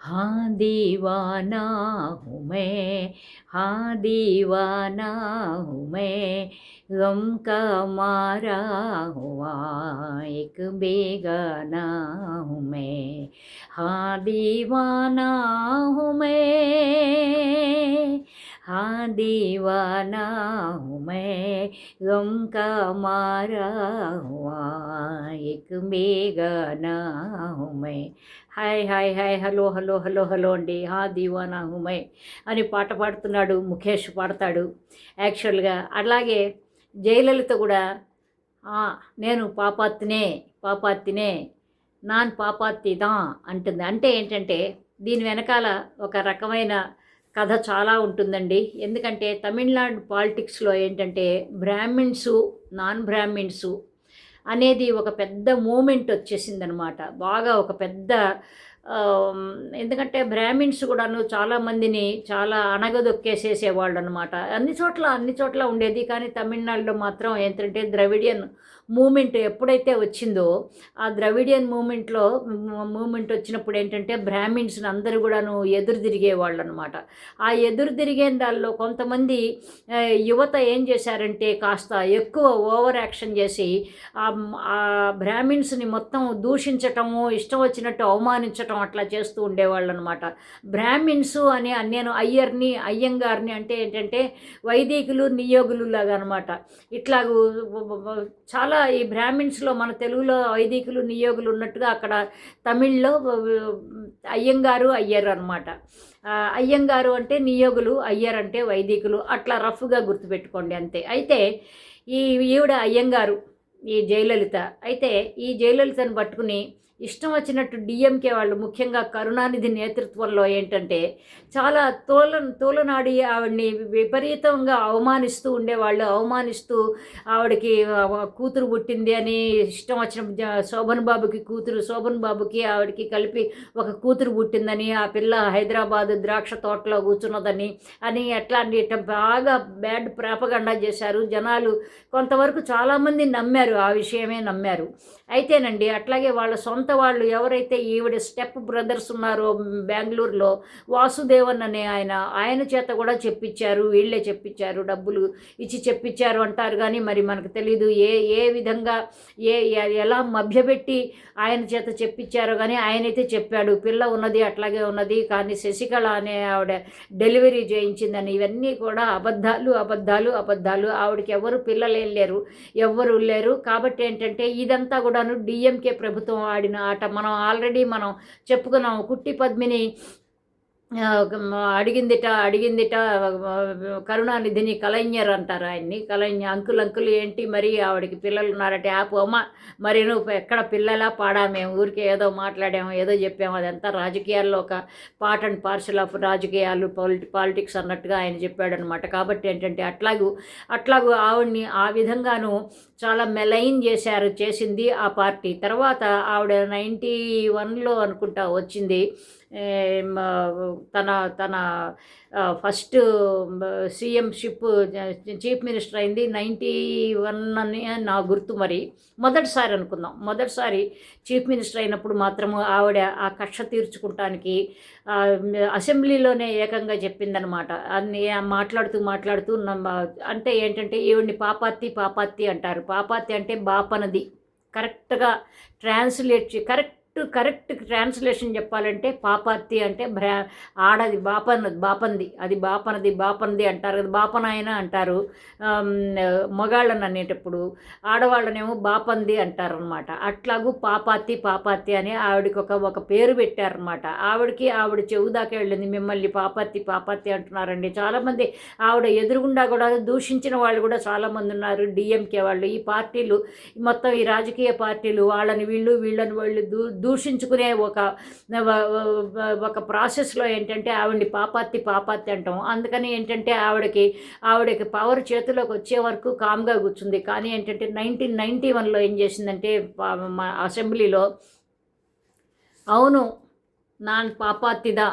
हाँ दीवाना हूँ मैं हाँ दीवाना हूँ मैं, गम का मारा हुआ एक बेगाना हूँ मैं हाँ दीवाना हूँ मैं हाँ दीवाना हूँ मैं, गम का मारा हुआ మేఘ మేఘనా హుమై hi hi hi hello hello hello hello అండి. హా దీవానా హుమై అని పాట పాడుతున్నాడు ముఖేష్ పాడతాడు. యాక్చువల్గా అలాగే జయలలిత కూడా నేను పాపాత్తినే పాపాత్తినే నాన్ పాపాత్తిదా అంటుంది. అంటే ఏంటంటే దీని వెనకాల ఒక రకమైన కథ చాలా ఉంటుందండి. ఎందుకంటే తమిళనాడు పాలిటిక్స్లో ఏంటంటే బ్రాహ్మిన్సు నాన్ బ్రాహ్మిన్సు అనేది ఒక పెద్ద మూమెంట్ వచ్చేసిందనమాట. బాగా ఒక పెద్ద ఎందుకంటే బ్రాహ్మిన్స్ కూడాను చాలామందిని చాలా అణగదొక్కేసేసేవాళ్ళు అనమాట అన్ని చోట్ల అన్ని చోట్ల ఉండేది. కానీ తమిళనాడులో మాత్రం ఏంటంటే ద్రవిడియన్ మూమెంట్ ఎప్పుడైతే వచ్చిందో ఆ ద్రవిడియన్ మూమెంట్లో మూమెంట్ వచ్చినప్పుడు ఏంటంటే బ్రాహ్మిన్స్ని అందరూ కూడాను ఎదురు తిరిగేవాళ్ళు అనమాట ఆ ఎదురు తిరిగే దానిలో కొంతమంది యువత ఏం చేశారంటే కాస్త ఎక్కువ ఓవర్ యాక్షన్ చేసి ఆ బ్రాహ్మిన్స్ని మొత్తం దూషించటము ఇష్టం వచ్చినట్టు అవమానించటం అట్లా చేస్తూ ఉండేవాళ్ళు అనమాట బ్రాహ్మిన్స్ అని నేను అయ్యర్ని అయ్యంగారిని అంటే ఏంటంటే వైదికులు నియోగులు లాగా అనమాట ఇట్లాగూ చాలా ఈ బ్రాహ్మిన్స్లో మన తెలుగులో వైదికులు నియోగులు ఉన్నట్టుగా అక్కడ తమిళ్ళో అయ్యంగారు అయ్యర్ అనమాట అయ్యంగారు అంటే నియోగులు అయ్యర్ అంటే వైదికులు. అట్లా రఫ్గా గుర్తుపెట్టుకోండి అంతే. అయితే ఈ ఈవిడ అయ్యంగారు ఈ జయలలిత. అయితే ఈ జయలలితను పట్టుకుని ఇష్టం వచ్చినట్టు డిఎంకే వాళ్ళు ముఖ్యంగా కరుణానిధి నేతృత్వంలో ఏంటంటే చాలా తోల తోలనాడి ఆవిడ్ని విపరీతంగా అవమానిస్తూ ఉండేవాళ్ళు. అవమానిస్తూ ఆవిడకి కూతురు పుట్టింది అని ఇష్టం వచ్చిన జ- శోభన్ బాబుకి కూతురు శోభన్ బాబుకి ఆవిడకి కలిపి ఒక కూతురు పుట్టిందని ఆ పిల్ల హైదరాబాద్ ద్రాక్ష తోటలో కూర్చున్నదని అని అట్లాంటి బాగా బ్యాడ్ ప్రాపగండా చేశారు. జనాలు కొంతవరకు చాలామంది నమ్మారు ఆ విషయమే నమ్మారు. అయితేనండి అట్లాగే వాళ్ళ సొంత వాళ్ళు ఎవరైతే ఈవిడ స్టెప్ బ్రదర్స్ ఉన్నారో బెంగళూరులో వాసుదేవన్ అనే ఆయన ఆయన చేత కూడా చెప్పించారు వీళ్ళే చెప్పించారు డబ్బులు ఇచ్చి చెప్పించారు అంటారు. కానీ మరి మనకు తెలీదు ఏ ఏ విధంగా ఏ ఎలా మభ్యపెట్టి ఆయన చేత చెప్పించారో. కానీ ఆయనైతే చెప్పాడు పిల్ల ఉన్నది అట్లాగే ఉన్నది. కానీ శశికళ అనే ఆవిడ డెలివరీ చేయించిందని. ఇవన్నీ కూడా అబద్ధాలు అబద్ధాలు అబద్ధాలు. ఆవిడకి ఎవరు పిల్లలేం లేరు ఎవ్వరు లేరు. కాబట్టి ఏంటంటే ఇదంతా కూడాను డిఎంకే ప్రభుత్వం ఆడిన ఆట. మనం ఆల్రెడీ మనం చెప్పుకున్నాం కుట్టి పద్మిని అడిగిందిట అడిగిందిట కరుణానిధిని కలైన్యర్ అంటారు ఆయన్ని. కలైన్య అంకుల్ అంకుల్ ఏంటి మరి? ఆవిడకి పిల్లలు ఉన్నారంటే ఆపు అమ్మ మరి నువ్వు ఎక్కడ పిల్లలా? పాడా మేము ఊరికే ఏదో మాట్లాడాము ఏదో చెప్పాము. అదంతా రాజకీయాల్లో ఒక పార్ట్ అండ్ పార్సల్ ఆఫ్ రాజకీయాలు పాలిటి పాలిటిక్స్ అన్నట్టుగా ఆయన చెప్పాడనమాట కాబట్టి ఏంటంటే అట్లాగూ అట్లాగూ ఆవిడ్ని ఆ విధంగాను చాలా మెలైన్ చేశారు చేసింది ఆ పార్టీ. తర్వాత ఆవిడ నైంటీ వన్లో అనుకుంటా వచ్చింది. తన తన first CM ship chief minister అయింది నైంటీ వన్ అని నా గుర్తు మరి. మొదటిసారి అనుకుందాం. మొదటిసారి చీఫ్ మినిస్టర్ అయినప్పుడు మాత్రము ఆవిడ ఆ కక్ష తీర్చుకుంటానికి అసెంబ్లీలోనే ఏకంగా చెప్పిందనమాట. అన్ని మాట్లాడుతూ మాట్లాడుతూ అంటే ఏంటంటే ఈవిడ్ని పాపాత్తి పాపాత్తి అంటారు. పాపాత్తి అంటే బాపనది. కరెక్ట్గా ట్రాన్స్లేట్ కరెక్ట్ కరెక్ట్ ట్రాన్స్లేషన్ చెప్పాలంటే పాపాత్తి అంటే బ్రా ఆడది బాపన బాపంది. అది బాపనది బాపనది అంటారు కదా బాపనాయన అంటారు. మగాళ్ళని అనేటప్పుడు ఆడవాళ్ళనేమో బాపంది అంటారు అనమాట అట్లాగూ పాపాత్తి పాపాత్తి అని ఆవిడకి ఒక ఒక పేరు పెట్టారనమాట ఆవిడకి ఆవిడ చెవు దాకా వెళ్ళింది. మిమ్మల్ని పాపాత్తి పాపాత్తి అంటున్నారండి. చాలామంది ఆవిడ ఎదురుగుండా కూడా దూషించిన వాళ్ళు కూడా చాలామంది ఉన్నారు. డిఎంకే వాళ్ళు. ఈ పార్టీలు మొత్తం ఈ రాజకీయ పార్టీలు వాళ్ళని వీళ్ళు వీళ్ళని వాళ్ళు దూ దూషించుకునే ఒక ఒక ప్రాసెస్లో ఏంటంటే ఆవిడని పాపాత్తి పాపాత్తి అంటాం. అందుకని ఏంటంటే ఆవిడకి ఆవిడకి పవర్ చేతిలోకి వచ్చే వరకు కామ్గా కూర్చుంది. కానీ ఏంటంటే నైన్టీన్ నైంటీ వన్లో ఏం చేసిందంటే పా- మా అసెంబ్లీలో అవును నాన్ పాపాత్తిదా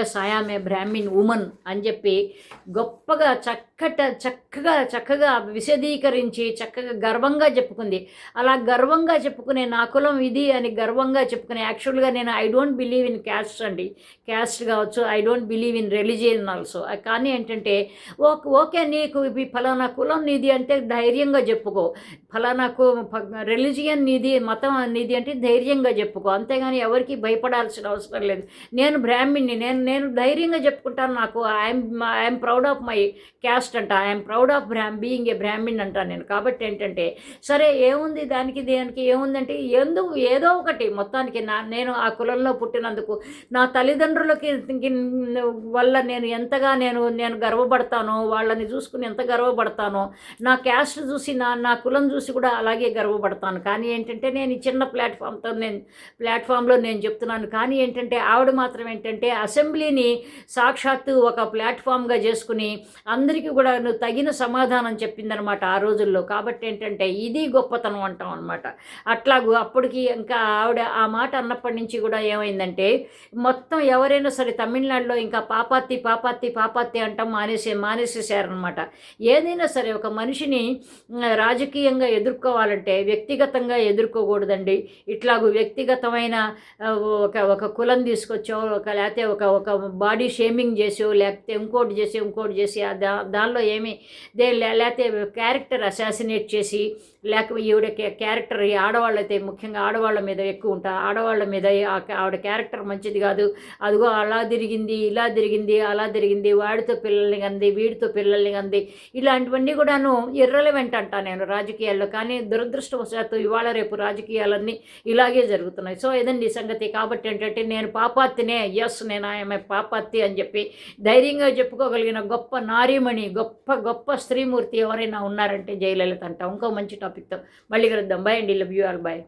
yes I am a Brahmin women అని చెప్పి గొప్పగా చక్కట చక్కగా చక్కగా విశదీకరించి చక్కగా గర్వంగా చెప్పుకుంది. అలా గర్వంగా చెప్పుకునే నా కులం ఇది అని గర్వంగా చెప్పుకునే యాక్చువల్గా నేను I don't believe in caste అండి. క్యాస్ట్ కావచ్చు I don't believe in religion also కానీ ఏంటంటే ఓకే ఓకే నీకు ఈ ఫలానా కులం నీది అంటే ధైర్యంగా చెప్పుకో. ఫలానా రిలీజియన్ నీది మతం నీది అంటే ధైర్యంగా చెప్పుకో. అంతేగాని ఎవరికి భయపడాల్సిన అవసరం లేదు. నేను బ్రాహ్మిణ్ణి నేను నేను ధైర్యంగా చెప్పుకుంటాను నాకు. I'm I'm proud of my caste అంట. I'm proud of బ్రాహ్మ్ being a Brahmin అంటాను నేను. కాబట్టి ఏంటంటే సరే ఏముంది దానికి దానికి ఏముందంటే ఎందుకు ఏదో ఒకటి మొత్తానికి నా నేను ఆ కులంలో పుట్టినందుకు నా తల్లిదండ్రులకి వల్ల నేను ఎంతగా నేను నేను గర్వపడతానో వాళ్ళని చూసుకుని ఎంత గర్వపడతానో నా క్యాస్ట్ చూసి నా నా కులం చూసి కూడా అలాగే గర్వపడతాను. కానీ ఏంటంటే నేను ఈ చిన్న ప్లాట్ఫామ్తో నేను ప్లాట్ఫామ్లో నేను చెప్తున్నాను. కానీ ఏంటంటే ఆవిడ మాత్రం ఏంటంటే అసెంబ్లీని సాక్షాత్తు ఒక ప్లాట్ఫామ్గా చేసుకుని అందరికీ కూడా నువ్వు తగిన సమాధానం చెప్పిందనమాట ఆ రోజుల్లో. కాబట్టి ఏంటంటే ఇది గొప్పతనం అంటాం అనమాట అట్లాగూ అప్పటికి ఇంకా ఆవిడ ఆ మాట అన్నప్పటి నుంచి కూడా ఏమైందంటే మొత్తం ఎవరైనా సరే తమిళనాడులో ఇంకా పాపాత్తి పాపాత్తి పాపాత్తి అంటాం మానేసే మానేసేసారనమాట ఏదైనా సరే ఒక మనిషిని రాజకీయంగా ఎదుర్కోవాలంటే వ్యక్తిగతంగా ఎదుర్కోకూడదండి. ఇట్లాగూ వ్యక్తిగతమైన ఒక ఒక కులం తీసుకొచ్చో ఒక లేకపోతే ఒక ఒక బాడీ షేమింగ్ చేసో లేకపోతే ఇంకోటి చేసి ఇంకోటి చేసి దా దానిలో ఏమి దే లేకపోతే క్యారెక్టర్ అసాసినేట్ చేసి లేకపోతే ఈవిడ క్యారెక్టర్ ఈ ఆడవాళ్ళైతే ముఖ్యంగా ఆడవాళ్ళ మీద ఎక్కువ ఉంటా ఆడవాళ్ళ మీద ఆవిడ క్యారెక్టర్ మంచిది కాదు అదిగో అలా తిరిగింది ఇలా తిరిగింది అలా తిరిగింది వాడితో పిల్లల్ని కంది వీడితో పిల్లల్ని కంది ఇలాంటివన్నీ కూడాను ఇర్రలవెంట్ అంట నేను రాజకీయాల్లో. కానీ దురదృష్టవశాత్తు ఇవాళ రేపు రాజకీయాలన్నీ ఇలాగే జరుగుతున్నాయి. సో ఇదండి సంగతి? కాబట్టి ఏంటంటే నేను పాపాత్తినే ఎస్ నేను ఆమె పాపత్తి అని చెప్పి ధైర్యంగా చెప్పుకోగలిగిన గొప్ప నారీమణి గొప్ప గొప్ప స్త్రీమూర్తి ఎవరైనా ఉన్నారంటే జయలలిత అంట. ఇంకో మంచి టాపిక్తో మళ్ళీ కలుద్దాం. బాయ్ అండి. Love you all bye